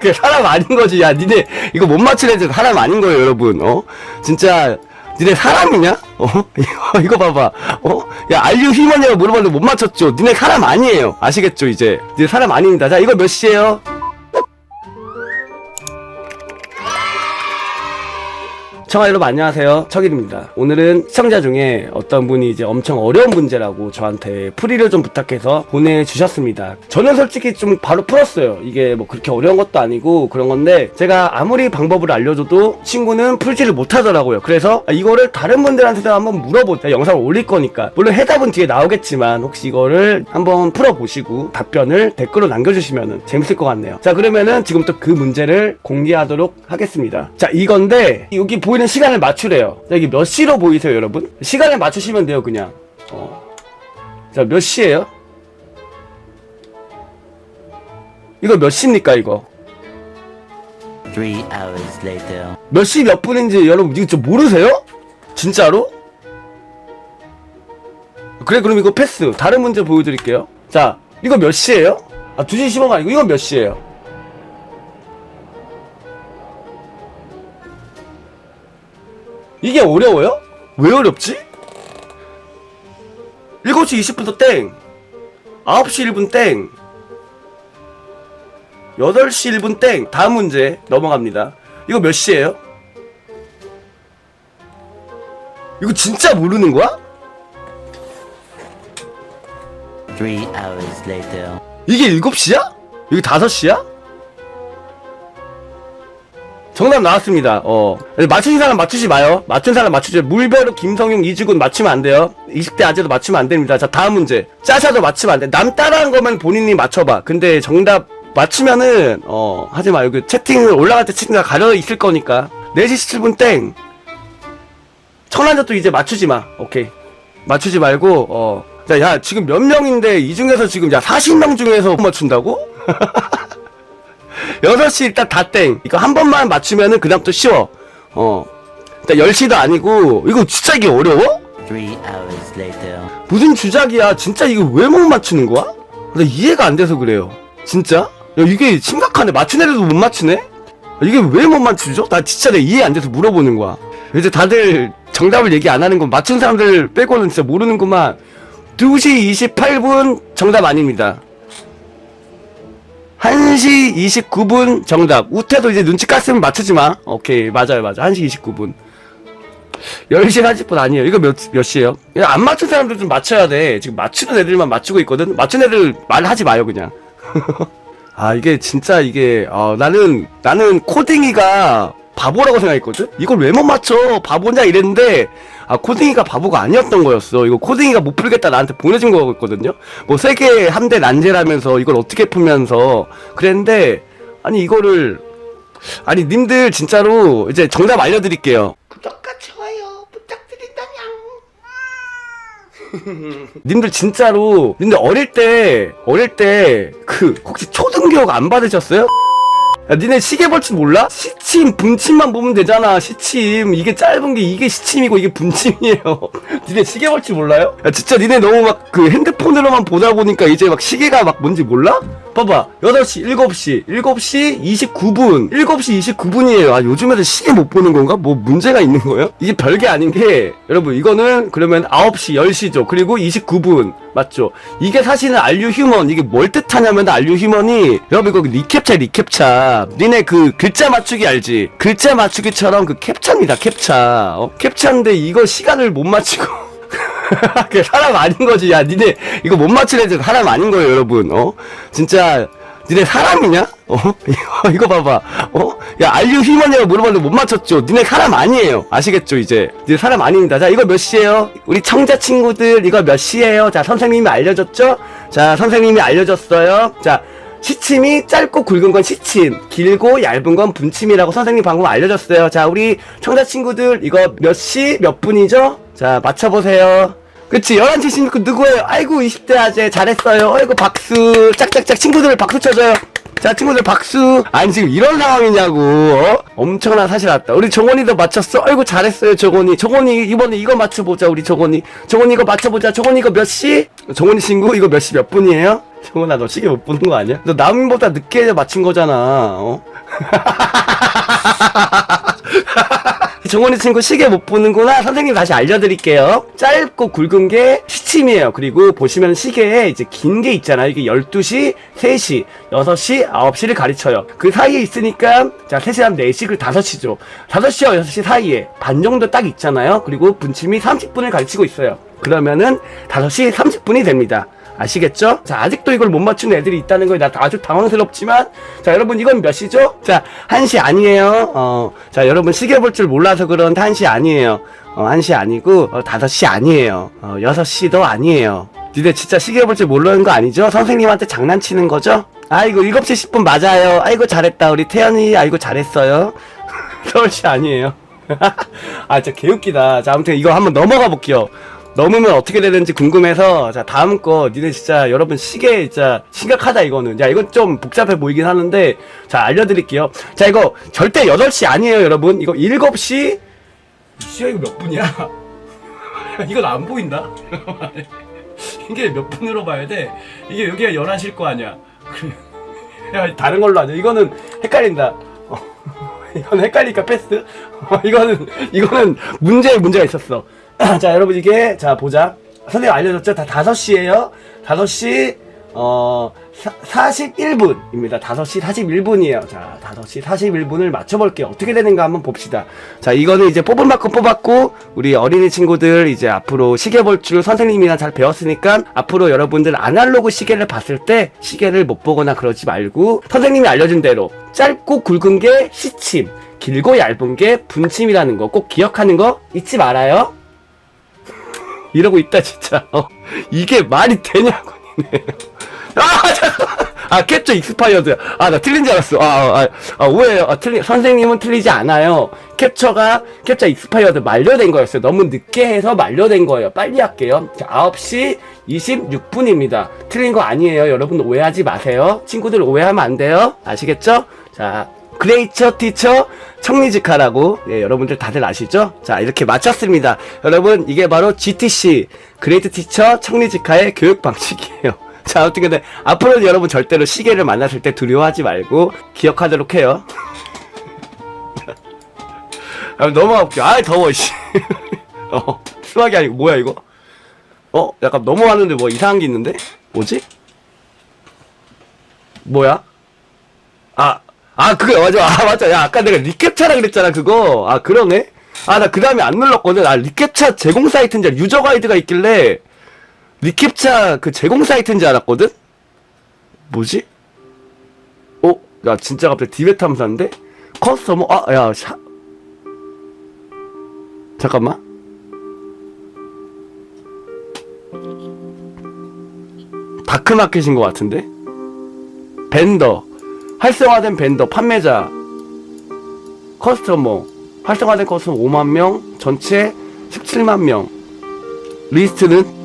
그 사람 아닌 거지. 야, 니네 이거 못 맞춘 애들 사람 아닌 거예요, 여러분. 어? 진짜 니네 사람이냐? 어? 이거, 이거 봐봐. 어? 야, 알류 휴먼이라고 물어봤는데 못 맞췄죠. 니네 사람 아니에요. 아시겠죠, 이제? 니네 사람 아닙니다. 자, 이거 몇 시에요? 청아 여러분 안녕하세요. 척일입니다. 오늘은 시청자 중에 어떤 분이 이제 엄청 어려운 문제라고 저한테 풀이를 좀 부탁해서 보내주셨습니다. 저는 솔직히 좀 바로 풀었어요. 이게 뭐 그렇게 어려운 것도 아니고 그런 건데 제가 아무리 방법을 알려줘도 친구는 풀지를 못하더라고요. 그래서 이거를 다른 분들한테도 한번 물어보자. 영상을 올릴 거니까. 물론 해답은 뒤에 나오겠지만 혹시 이거를 한번 풀어보시고 답변을 댓글로 남겨주시면 재밌을 것 같네요. 자 그러면은 지금부터 그 문제를 공개하도록 하겠습니다. 자 이건데 여기 보이 는 시간을 맞추래요 자, 이게 몇 시로 보이세요 여러분? 시간을 맞추시면 돼요 그냥 어. 자 몇 시에요? 이거 몇 시입니까 이거? 몇 시 몇 분인지 여러분 이거 좀 모르세요? 진짜로? 그래 그럼 이거 패스 다른 문제 보여드릴게요 자 이거 몇 시에요? 아 2시 15분 아니고 이건 몇 시에요? 이게 어려워요? 왜 어렵지? 7시 20분부터 땡 9시 1분 땡 8시 1분 땡 다음 문제 넘어갑니다 이거 몇 시에요? 이거 진짜 모르는 거야? Three hours later. 이게 7시야? 이게 5시야? 정답 나왔습니다. 어. 맞추신 사람 맞추지 마요. 맞춘 사람 맞추죠. 물벼룩 김성용 이주군 맞추면 안 돼요. 20대 아재도 맞추면 안 됩니다. 자, 다음 문제. 짜샤도 맞추면 안 돼. 남 따라한 거면 본인이 맞춰봐. 근데 정답 맞추면은, 어, 하지 마요. 그 채팅을 올라갈 때 채팅가 가려 있을 거니까. 4시 17분 땡. 천안젓도 이제 맞추지 마. 오케이. 맞추지 말고, 어. 야, 야, 지금 몇 명인데, 이 중에서 지금, 야, 40명 중에서 못 맞춘다고? 6시 일단 다 땡. 이거 한 번만 맞추면은 그다음부터 쉬워. 어. 일단 10시도 아니고, 이거 진짜 이게 어려워? 무슨 주작이야. 진짜 이거 왜 못 맞추는 거야? 나 이해가 안 돼서 그래요. 진짜? 야, 이게 심각하네. 맞춘 애들도 못 맞추네? 이게 왜 못 맞추죠? 나 진짜 내 이해 안 돼서 물어보는 거야. 이제 다들 정답을 얘기 안 하는 건 맞춘 사람들 빼고는 진짜 모르는구만. 2시 28분 정답 아닙니다. 1시 29분 정답. 우태도 이제 눈치 깠으면 맞추지 마. 오케이, 맞아요, 맞아. 1시 29분. 10시 40분 아니에요. 이거 몇, 몇 시에요? 야, 안 맞춘 사람들 좀 맞춰야 돼. 지금 맞추는 애들만 맞추고 있거든? 맞춘 애들 말하지 마요, 그냥. 아, 이게 진짜 이게, 어, 나는, 나는 코딩이가 바보라고 생각했거든? 이걸 왜 못 맞춰? 바보냐? 이랬는데, 아, 코딩이가 바보가 아니었던 거였어. 이거 코딩이가 못 풀겠다 나한테 보내준 거였거든요? 뭐, 세계 함대 난제라면서 이걸 어떻게 풀면서 그랬는데, 아니, 이거를, 아니, 님들 진짜로 이제 정답 알려드릴게요. 구독과 좋아요 부탁드린다냥. 님들 진짜로 님들 어릴 때 어릴 때 그 혹시 초등교육 안 받으셨어요? 야, 니네 시계 벌칙 몰라? 시침, 분침만 보면 되잖아. 시침. 이게 짧은 게 이게 시침이고 이게 분침이에요. 니네 시계 벌칙 몰라요? 야, 진짜 니네 너무 막 그 핸드폰으로만 보다 보니까 이제 막 시계가 막 뭔지 몰라? 봐봐. 8시, 7시, 7시 29분, 7시 29분이에요. 아, 요즘 애들 시계 못 보는 건가? 뭐 문제가 있는 거예요? 이게 별게 아닌 게, 여러분, 이거는 그러면 9시, 10시죠. 그리고 29분. 맞죠? 이게 사실은 알류 휴먼, 이게 뭘 뜻하냐면 알류 휴먼이, 여러분, 이거 리캡차, 리캡차. 니네 그 글자 맞추기 알지? 글자 맞추기처럼 그 캡차입니다, 캡차. 어? 캡차인데 이거 시간을 못 맞추고. 그 사람 아닌 거지. 야, 니네 이거 못 맞춘 애들 사람 아닌 거예요, 여러분. 어? 진짜 니네 사람이냐? 어? 이거, 이거 봐봐. 어? 야, 알류 휴먼이라고 물어봤는데 못 맞췄죠? 니네 사람 아니에요. 아시겠죠, 이제? 니네 사람 아닙니다. 자, 이거 몇 시에요? 우리 청자 친구들, 이거 몇 시에요? 자, 선생님이 알려줬죠? 자, 선생님이 알려줬어요. 자, 시침이 짧고 굵은 건 시침, 길고 얇은 건 분침이라고 선생님 방금 알려줬어요. 자, 우리 청자 친구들, 이거 몇 시, 몇 분이죠? 자, 맞춰보세요. 그치, 11시 16분 누구예요? 아이고, 20대 아재, 잘했어요. 아이고, 박수. 짝짝짝, 친구들 박수 쳐줘요. 자, 친구들 박수. 아니, 지금 이런 상황이냐고, 어? 엄청난 사실 왔다. 우리 정원이도 맞췄어? 아이고, 잘했어요, 정원이. 정원이, 이번에 이거 맞춰보자, 우리 정원이. 정원이 이거 맞춰보자. 정원이 이거 몇 시? 정원이 친구, 이거 몇 시 몇 분이에요? 정훈아 너 시계 못 보는 거 아니야? 너 남보다 늦게 맞춘 거잖아 어? 정원이 친구 시계 못 보는구나. 선생님 다시 알려드릴게요. 짧고 굵은 게 시침이에요. 그리고 보시면 시계에 이제 긴 게 있잖아요. 이게 12시, 3시, 6시, 9시를 가르쳐요. 그 사이에 있으니까, 자, 3시 하면 4시, 그리고 5시죠. 5시와 6시 사이에 반 정도 딱 있잖아요. 그리고 분침이 30분을 가르치고 있어요. 그러면은 5시 30분이 됩니다. 아시겠죠? 자, 아직도 이걸 못 맞추는 애들이 있다는 거에 나 아주 당황스럽지만, 자, 여러분, 이건 몇 시죠? 자, 1시 아니에요. 어, 자, 여러분, 시계 볼 줄 몰라서 그런데 1시 아니에요. 어, 1시 아니고, 어, 5시 아니에요. 어, 6시도 아니에요. 니네 진짜 시계 볼 줄 모르는 거 아니죠? 선생님한테 장난치는 거죠? 아이고, 7시 10분 맞아요. 아이고, 잘했다. 우리 태연이, 아이고, 잘했어요. 8시 아니에요. 아, 진짜 개웃기다. 자, 아무튼 이거 한번 넘어가 볼게요. 넘으면 어떻게 되는지 궁금해서 자 다음 거 니네 진짜 여러분 시계 진짜 심각하다 이거는. 야 이건 좀 복잡해 보이긴 하는데 자 알려드릴게요. 자 이거 절대 8시 아니에요 여러분. 이거 7시? 시야 이거 몇 분이야? 이건 안 보인다. 이게 몇 분으로 봐야 돼? 이게 여기가 11시일 거 아니야. 야 다른 걸로 하자. 이거는 헷갈린다. 어, 이건 헷갈리니까 패스. 어, 이거는 이거는 문제에 문제가 있었어 자 여러분 이게 자 보자. 선생님 알려줬죠? 다 5시에요. 5시 어 사, 41분입니다. 5시 41분이에요. 자 5시 41분을 맞춰볼게요. 어떻게 되는가 한번 봅시다. 자 이거는 이제 뽑은 만큼 뽑았고 우리 어린이 친구들 이제 앞으로 시계 볼줄 선생님이랑 잘 배웠으니까 앞으로 여러분들 아날로그 시계를 봤을 때 시계를 못 보거나 그러지 말고 선생님이 알려준 대로 짧고 굵은 게 시침 길고 얇은 게 분침이라는 거 꼭 기억하는 거 잊지 말아요 이러고 있다 진짜. 어, 이게 말이 되냐고 아 잠깐만. 아 캡처 익스파이어드 아나 틀린 줄 알았어. 아, 아, 오해요. 아, 틀리, 선생님은 틀리지 않아요. 캡처가 캡처 익스파이어드 만료된 거였어요. 너무 늦게 해서 만료된 거예요. 빨리 할게요. 자, 9시 26분입니다. 틀린 거 아니에요. 여러분 오해하지 마세요. 친구들 오해하면 안 돼요. 아시겠죠? 자 그레이처 티처 청리직하라고 예, 여러분들 다들 아시죠? 자 이렇게 마쳤습니다. 여러분 이게 바로 GTC 그레이트 티처 청리직하의 교육 방식이에요. 자 어떻게 근데 앞으로는 여러분 절대로 시계를 만났을 때 두려워하지 말고 기억하도록 해요. 아, 너무 웃겨. 아 더워 씨. 어 수학이 아니고 뭐야 이거? 어 약간 넘어왔는데 뭐 이상한 게 있는데? 뭐지? 뭐야? 아, 아, 그거, 맞아. 아, 맞아. 야, 아까 내가 리캡차라 그랬잖아, 그거. 아, 그러네? 아, 나 그 다음에 안 눌렀거든. 아, 리캡차 제공 사이트인 줄. 유저 가이드가 있길래, 리캡차 그 제공 사이트인 줄 알았거든? 뭐지? 어? 야, 진짜 갑자기 디베 탐사인데? 커스터머, 아, 야, 샤. 잠깐만. 다크마켓인 것 같은데? 벤더. 활성화된 벤더 판매자 커스터머. 활성화된 커스터머 5만 명 전체 17만 명. 리스트는